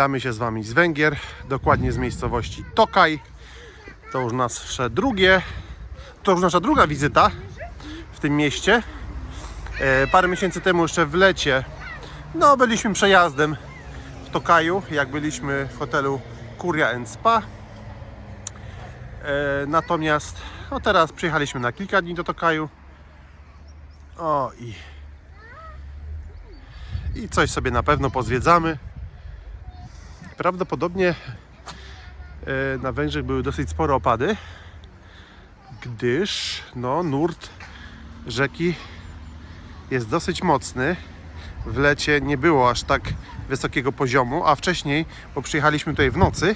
witamy się z Wami z Węgier, dokładnie z miejscowości Tokaj. To już nasze drugie, to już nasza druga wizyta w tym mieście. E, parę miesięcy temu jeszcze w lecie, no byliśmy przejazdem w Tokaju, jak byliśmy w hotelu Kuria Spa. E, natomiast no teraz przyjechaliśmy na kilka dni do Tokaju. O i, i coś sobie na pewno pozwiedzamy. Prawdopodobnie e, na Węgrzech były dosyć spore opady, gdyż no, nurt rzeki jest dosyć mocny. W lecie nie było aż tak wysokiego poziomu, a wcześniej, bo przyjechaliśmy tutaj w nocy,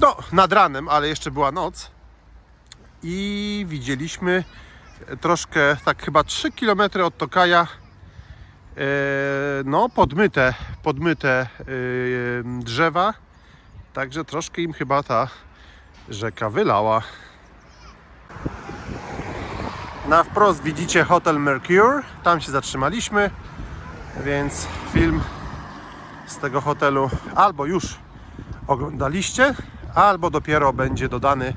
no nad ranem, ale jeszcze była noc i widzieliśmy troszkę, tak chyba 3 km od Tokaja no podmyte, podmyte e, drzewa, także troszkę im chyba ta rzeka wylała. Na wprost widzicie hotel Mercure, tam się zatrzymaliśmy, więc film z tego hotelu albo już oglądaliście, albo dopiero będzie dodany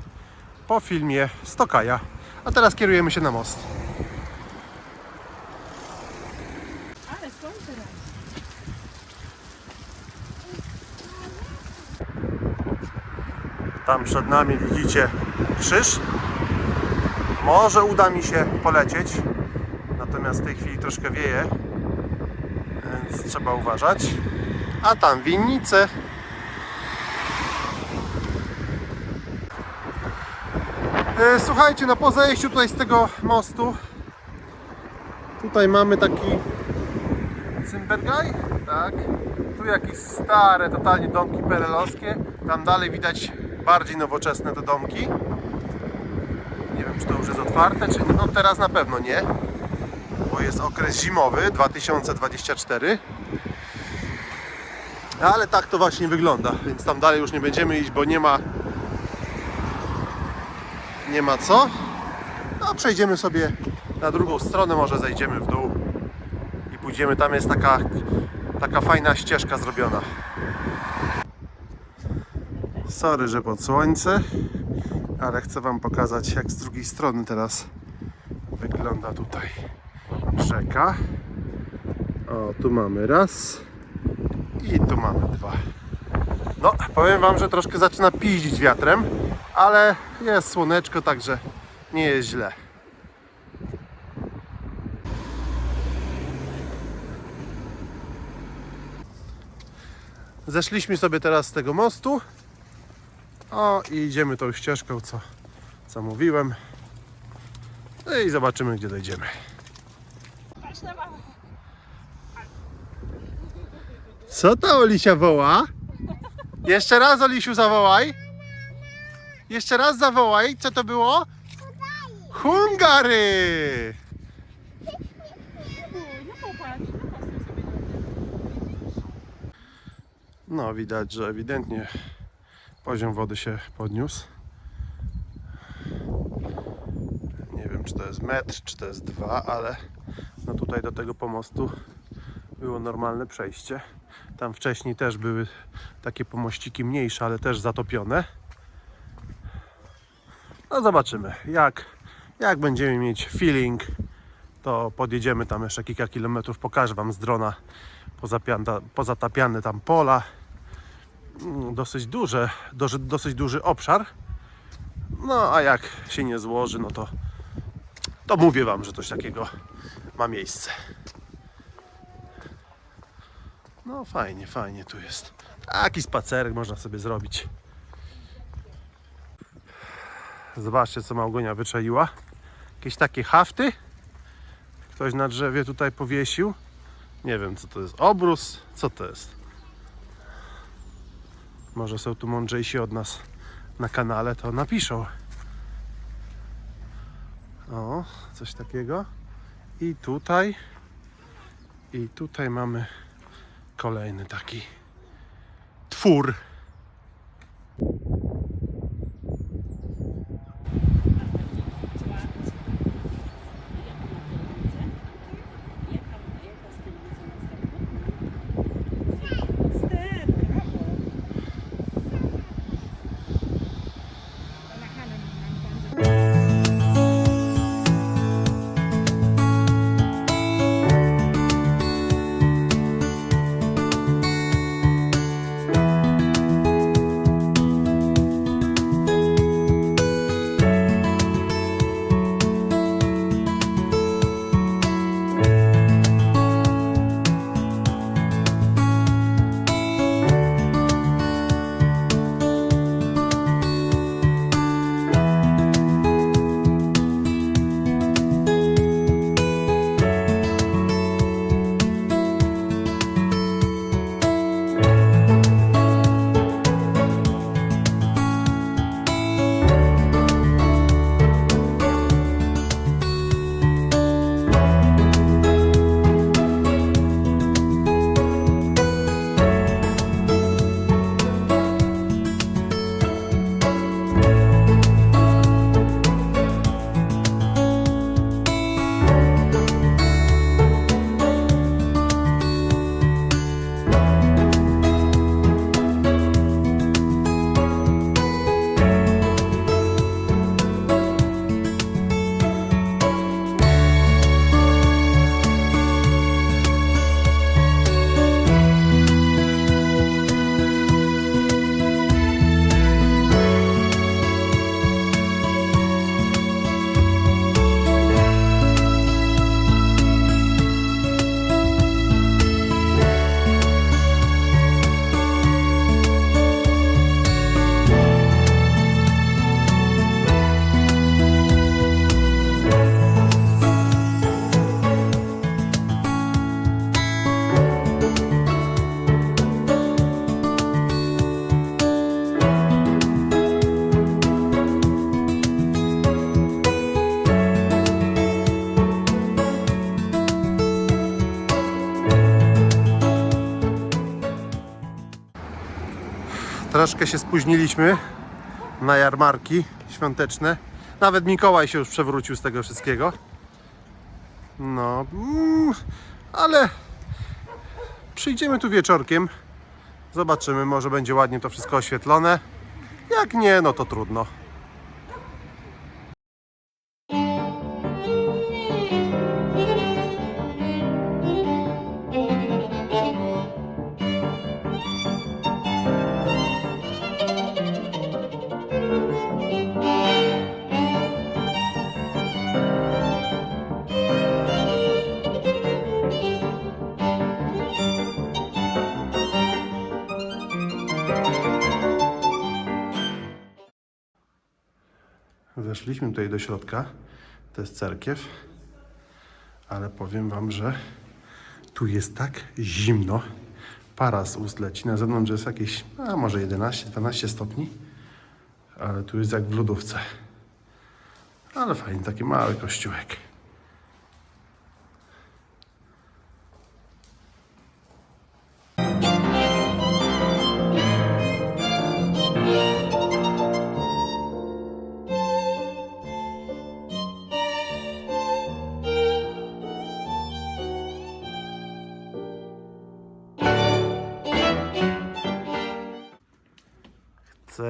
po filmie z Tokaja. A teraz kierujemy się na most. Ale słońce raz. Tam przed nami widzicie krzyż. Może uda mi się polecieć, natomiast w tej chwili troszkę wieje, więc trzeba uważać. A tam winnice. E, Słuchajcie, no po zejściu tutaj z tego mostu tutaj mamy taki Cymbergaj, tak. Tu jakieś stare, totalnie domki perelowskie. Tam dalej widać bardziej nowoczesne te domki. Nie wiem, czy to już jest otwarte, czy no teraz na pewno nie, bo jest okres zimowy 2024. Ale tak to właśnie wygląda, więc tam dalej już nie będziemy iść, bo nie ma nie ma co. No przejdziemy sobie na drugą stronę, może zejdziemy w dół i pójdziemy. Tam jest taka, taka fajna ścieżka zrobiona. Sorry, że pod słońce, ale chcę Wam pokazać, jak z drugiej strony teraz wygląda tutaj rzeka. O, tu mamy raz i tu mamy dwa. No, powiem Wam, że troszkę zaczyna piździć wiatrem, ale jest słoneczko, także nie jest źle. Zeszliśmy sobie teraz z tego mostu. O, i idziemy tą ścieżką, co, co mówiłem. No i zobaczymy, gdzie dojdziemy. Co ta Olisia woła? Jeszcze raz, Olisiu, zawołaj. Jeszcze raz zawołaj. Co to było? Hungary! No, widać, że ewidentnie poziom wody się podniósł. Nie wiem, czy to jest metr, czy to jest dwa, ale no tutaj do tego pomostu było normalne przejście. Tam wcześniej też były takie pomościki mniejsze, ale też zatopione. No zobaczymy, jak, jak będziemy mieć feeling, to podjedziemy tam jeszcze kilka kilometrów, pokażę Wam z drona pozatapiane tam pola dosyć duże, dosyć duży obszar. No a jak się nie złoży, no to, to mówię Wam, że coś takiego ma miejsce. No fajnie, fajnie tu jest. Taki spacerek można sobie zrobić. Zobaczcie, co Małgonia wyczaiła. Jakieś takie hafty. Ktoś na drzewie tutaj powiesił. Nie wiem, co to jest. Obrus? Co to jest? Może są tu mądrzejsi od nas na kanale, to napiszą. O, coś takiego. I tutaj. I tutaj mamy kolejny taki twór. Troszkę się spóźniliśmy na jarmarki świąteczne. Nawet Mikołaj się już przewrócił z tego wszystkiego. No, mm, ale przyjdziemy tu wieczorkiem. Zobaczymy, może będzie ładnie to wszystko oświetlone. Jak nie, no to trudno. Tutaj do środka. To jest cerkiew. Ale powiem Wam, że tu jest tak zimno. Para z ust leci. Na zewnątrz jest jakieś, a może 11-12 stopni. Ale tu jest jak w lodówce. Ale fajny, taki mały kościółek.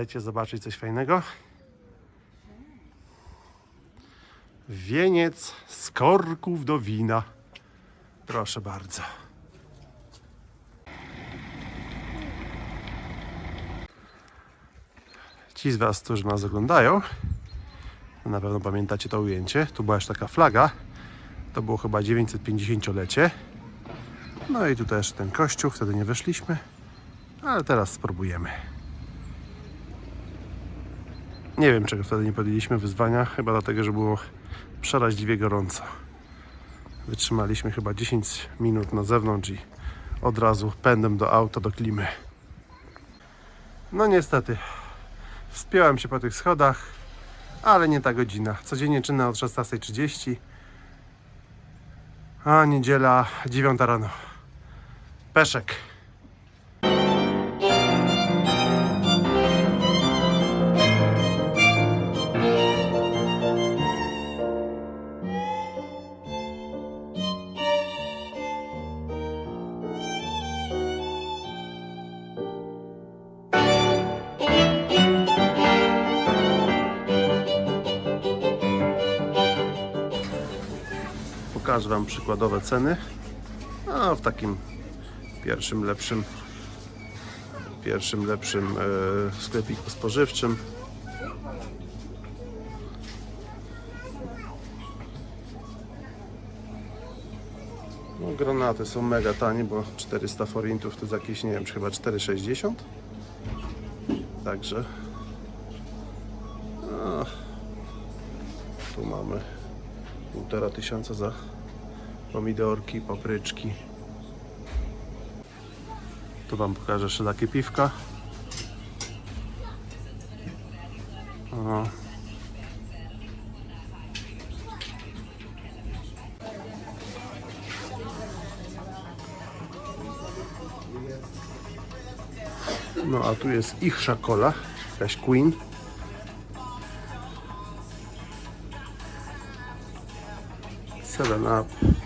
Chcecie zobaczyć coś fajnego? Wieniec z korków do wina. Proszę bardzo. Ci z Was, którzy nas oglądają, na pewno pamiętacie to ujęcie. Tu była już taka flaga. To było chyba 950-lecie. No i tu też ten kościół, wtedy nie weszliśmy, ale teraz spróbujemy. Nie wiem, czego wtedy nie podjęliśmy wyzwania. Chyba dlatego, że było przeraźliwie gorąco. Wytrzymaliśmy chyba 10 minut na zewnątrz i od razu pędem do auta, do klimy. No niestety, wspiąłem się po tych schodach, ale nie ta godzina. Codziennie czynne od 16.30, a niedziela 9 rano. Peszek. Wam przykładowe ceny. A w takim pierwszym lepszym pierwszym lepszym e, sklepiku spożywczym. No, granaty są mega tanie, bo 400 forintów to jest jakieś, nie wiem, chyba 4,60. Także a, tu mamy półtora tysiąca za pomidorki, papryczki. Tu Wam pokażę jeszcze takie piwka. O. No a tu jest ich szakola, jakaś Queen. Seven Up.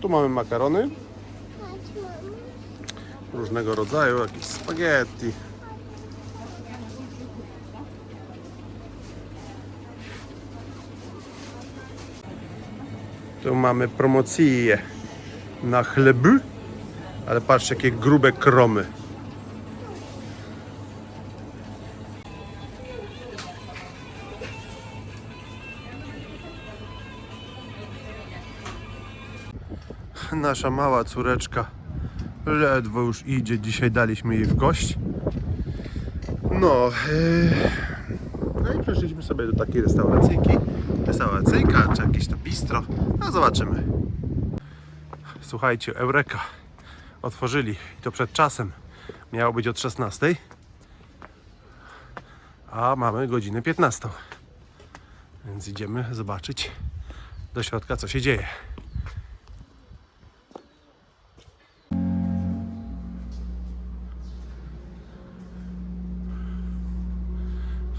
Tu mamy makarony. Różnego rodzaju, jakieś spaghetti. Tu mamy promocje na chleby. Ale patrzcie, jakie grube kromy. Nasza mała córeczka ledwo już idzie. Dzisiaj daliśmy jej w gość. No, yy... no i przeszliśmy sobie do takiej restauracyjki. Restauracyjka, czy jakieś to bistro. No zobaczymy. Słuchajcie, Eureka. Otworzyli i to przed czasem. Miało być od 16. A mamy godzinę 15. Więc idziemy zobaczyć do środka, co się dzieje.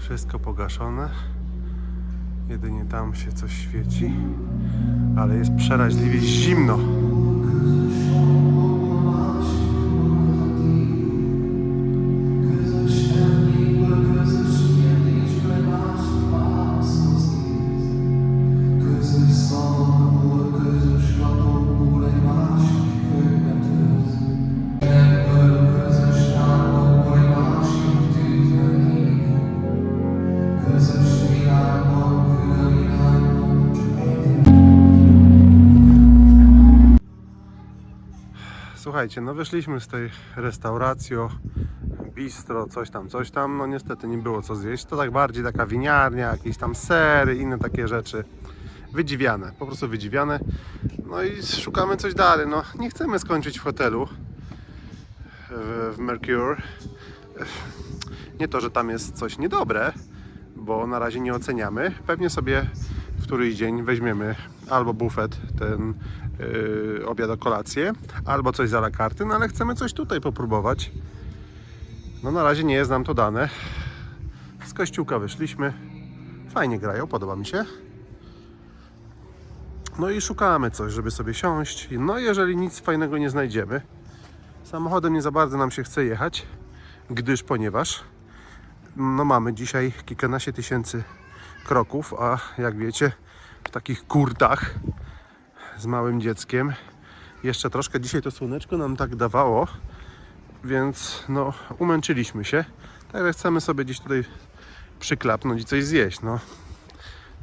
Wszystko pogaszone. Jedynie tam się coś świeci. Ale jest przeraźliwie zimno. Słuchajcie, no wyszliśmy z tej restauracji, bistro, coś tam, coś tam. No niestety nie było co zjeść. To tak bardziej taka winiarnia, jakieś tam sery, inne takie rzeczy. Wydziwiane, po prostu wydziwiane. No i szukamy coś dalej. No nie chcemy skończyć w hotelu w, w Mercure. Nie to, że tam jest coś niedobre, bo na razie nie oceniamy. Pewnie sobie w któryś dzień weźmiemy albo bufet, ten yy, obiad o kolację, albo coś za la karty, no ale chcemy coś tutaj popróbować. No na razie nie jest nam to dane. Z kościółka wyszliśmy. Fajnie grają, podoba mi się. No i szukamy coś, żeby sobie siąść. No jeżeli nic fajnego nie znajdziemy, samochodem nie za bardzo nam się chce jechać, gdyż ponieważ no mamy dzisiaj kilkanaście tysięcy kroków, a jak wiecie, w takich kurtach z małym dzieckiem jeszcze troszkę dzisiaj to słoneczko nam tak dawało, więc no umęczyliśmy się. Także chcemy sobie gdzieś tutaj przyklapnąć i coś zjeść. No.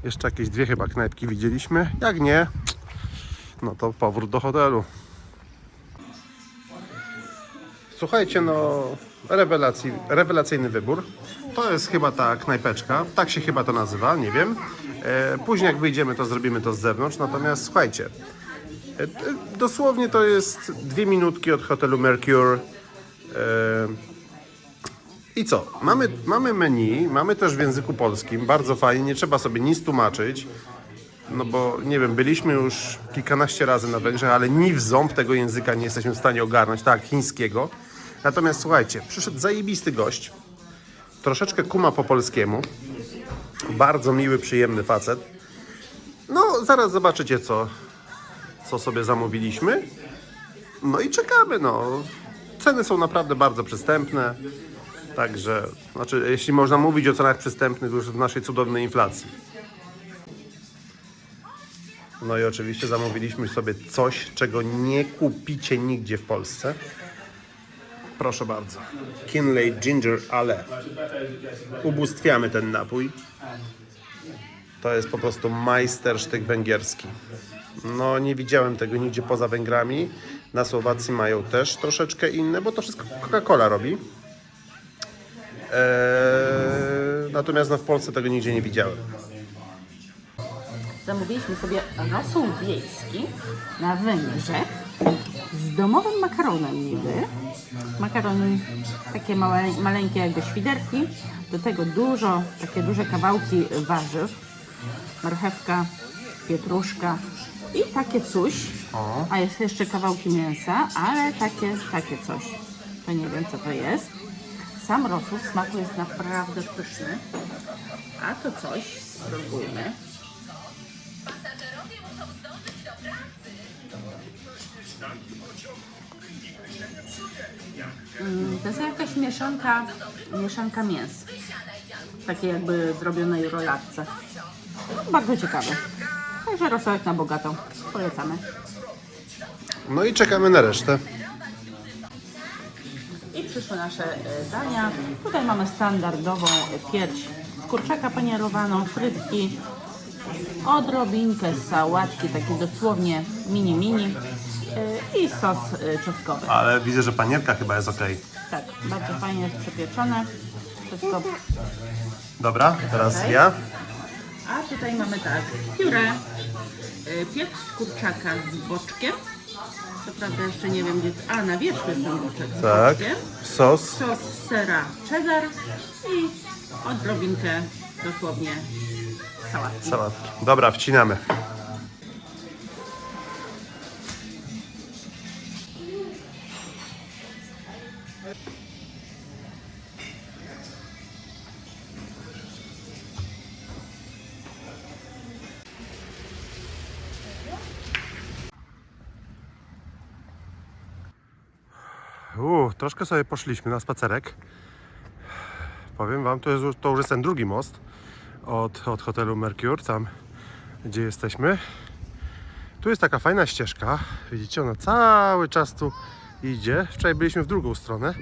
Jeszcze jakieś dwie chyba knajpki widzieliśmy. Jak nie, no to powrót do hotelu. Słuchajcie, no rewelacji, rewelacyjny wybór. To jest chyba ta knajpeczka, tak się chyba to nazywa, nie wiem. E, później jak wyjdziemy, to zrobimy to z zewnątrz. Natomiast słuchajcie, e, dosłownie to jest dwie minutki od hotelu Mercure. E, I co? Mamy, mamy menu, mamy też w języku polskim, bardzo fajnie, nie trzeba sobie nic tłumaczyć. No bo nie wiem, byliśmy już kilkanaście razy na Węgrzech, ale ni w ząb tego języka nie jesteśmy w stanie ogarnąć, tak, chińskiego. Natomiast słuchajcie, przyszedł zajebisty gość, troszeczkę kuma po polskiemu, bardzo miły, przyjemny facet. No, zaraz zobaczycie, co, co sobie zamówiliśmy. No i czekamy, no. Ceny są naprawdę bardzo przystępne. Także, znaczy, jeśli można mówić o cenach przystępnych już w naszej cudownej inflacji. No i oczywiście zamówiliśmy sobie coś, czego nie kupicie nigdzie w Polsce. Proszę bardzo. Kinley Ginger Ale. Ubóstwiamy ten napój. To jest po prostu majstersztyk węgierski. No nie widziałem tego nigdzie poza Węgrami. Na Słowacji mają też troszeczkę inne, bo to wszystko Coca-Cola robi. Eee, natomiast no, w Polsce tego nigdzie nie widziałem. Zamówiliśmy sobie rosół wiejski na Węgrzech z domowym makaronem niby. Makarony takie małe, maleńkie jakby świderki. Do tego dużo, takie duże kawałki warzyw. Marchewka, pietruszka i takie coś. A jest jeszcze kawałki mięsa, ale takie, takie coś. To nie wiem co to jest. Sam rosół w smaku jest naprawdę pyszny. A to coś spróbujmy. Mm, To jest jakaś mieszanka, mieszanka mięs. Takie jakby zrobionej rolatce. No, bardzo ciekawe. Także rosołek na bogato. Polecamy. No i czekamy na resztę. I przyszły nasze e, dania. Tutaj mamy standardową pierś z kurczaka panierowaną, frytki, odrobinkę sałatki, takie dosłownie mini e, i sos e, czosnkowy. Ale widzę, że panierka chyba jest ok. Tak, bardzo fajnie jest przepieczone. Wszystko. Dobra, teraz Okej. ja. A tutaj mamy tak, pióre, e, pieprz z kurczaka z boczkiem. Co prawda jeszcze nie wiem gdzie... A, na wierzchu jest ten boczek z Tak. boczkiem. Sos. sos sera cheddar i odrobinkę dosłownie sałatki. Sałatki. Dobra, wcinamy. Uuu, troszkę sobie poszliśmy na spacerek. Powiem Wam, to, jest, to już jest ten drugi most od, od hotelu Mercure, tam gdzie jesteśmy. Tu jest taka fajna ścieżka. Widzicie, ona cały czas tu idzie. Wczoraj byliśmy w drugą stronę,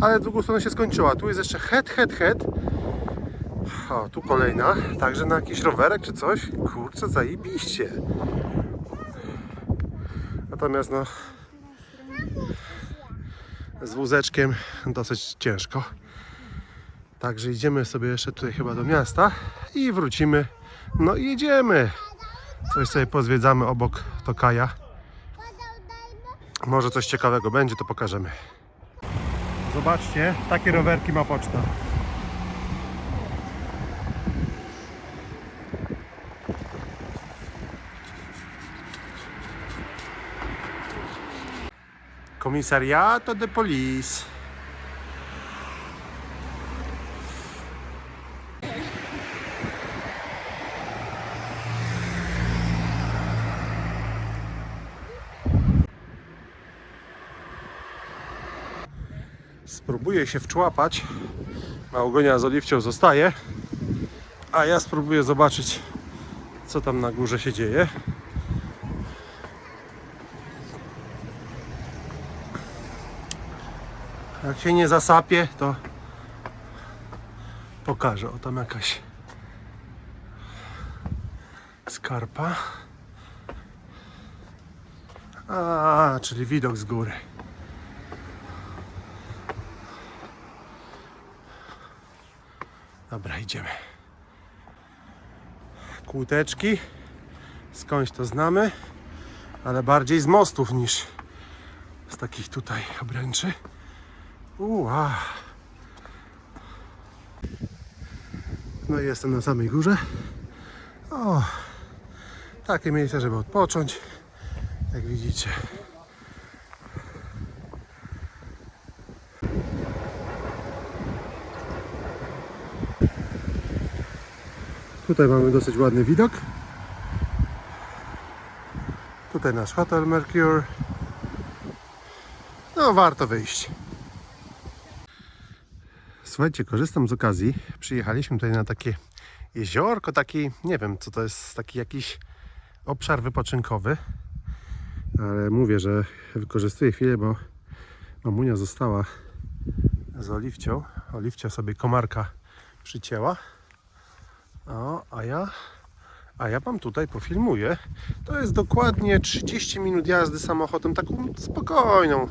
ale w drugą stronę się skończyła. Tu jest jeszcze head, head, head. O, tu kolejna. Także na jakiś rowerek czy coś. Kurczę, zajebiście. Natomiast no z wózeczkiem dosyć ciężko. Także idziemy sobie jeszcze tutaj chyba do miasta i wrócimy. No i jedziemy. Coś sobie pozwiedzamy obok Tokaja. Może coś ciekawego będzie, to pokażemy. Zobaczcie, takie rowerki ma poczta. Komisariato de Police. Spróbuję się wczłapać. Małgonia z Oliwcią zostaje. A ja spróbuję zobaczyć, co tam na górze się dzieje. Jak się nie zasapie, to pokażę. O tam jakaś skarpa. A, czyli widok z góry. Dobra, idziemy. Kłóteczki. Skądś to znamy, ale bardziej z mostów niż z takich tutaj obręczy. Uła. No i jestem na samej górze. O, takie miejsce, żeby odpocząć. Jak widzicie. Tutaj mamy dosyć ładny widok. Tutaj nasz hotel Mercure. No, warto wyjść. Słuchajcie, korzystam z okazji. Przyjechaliśmy tutaj na takie jeziorko, taki, nie wiem co to jest, taki jakiś obszar wypoczynkowy. Ale mówię, że wykorzystuję chwilę, bo mamunia została z Oliwcią. Oliwcia sobie komarka przycięła. O, a ja, a ja wam tutaj pofilmuję. To jest dokładnie 30 minut jazdy samochodem, taką spokojną,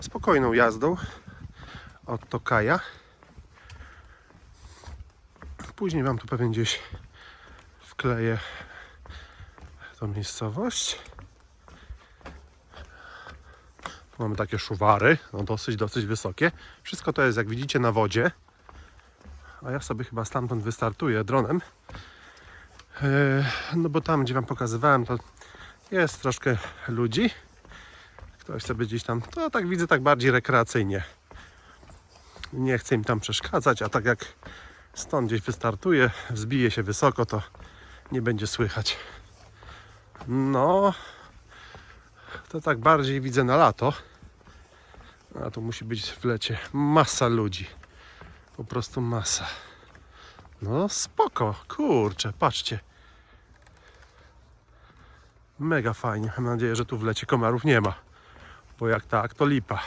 spokojną jazdą od Tokaja. Później wam tu pewnie gdzieś wkleję tą miejscowość. Tu mamy takie szuwary, no dosyć, dosyć wysokie. Wszystko to jest, jak widzicie, na wodzie. A ja sobie chyba stamtąd wystartuję dronem. Eee, No bo tam, gdzie wam pokazywałem, to jest troszkę ludzi. Ktoś sobie gdzieś tam, to tak widzę, tak bardziej rekreacyjnie. Nie chcę im tam przeszkadzać, a tak jak stąd gdzieś wystartuję, wzbije się wysoko, to nie będzie słychać. No, to tak bardziej widzę na lato. A tu musi być w lecie masa ludzi. Po prostu masa. No spoko, kurczę, patrzcie. Mega fajnie. Mam nadzieję, że tu w lecie komarów nie ma. Bo jak tak, to lipa.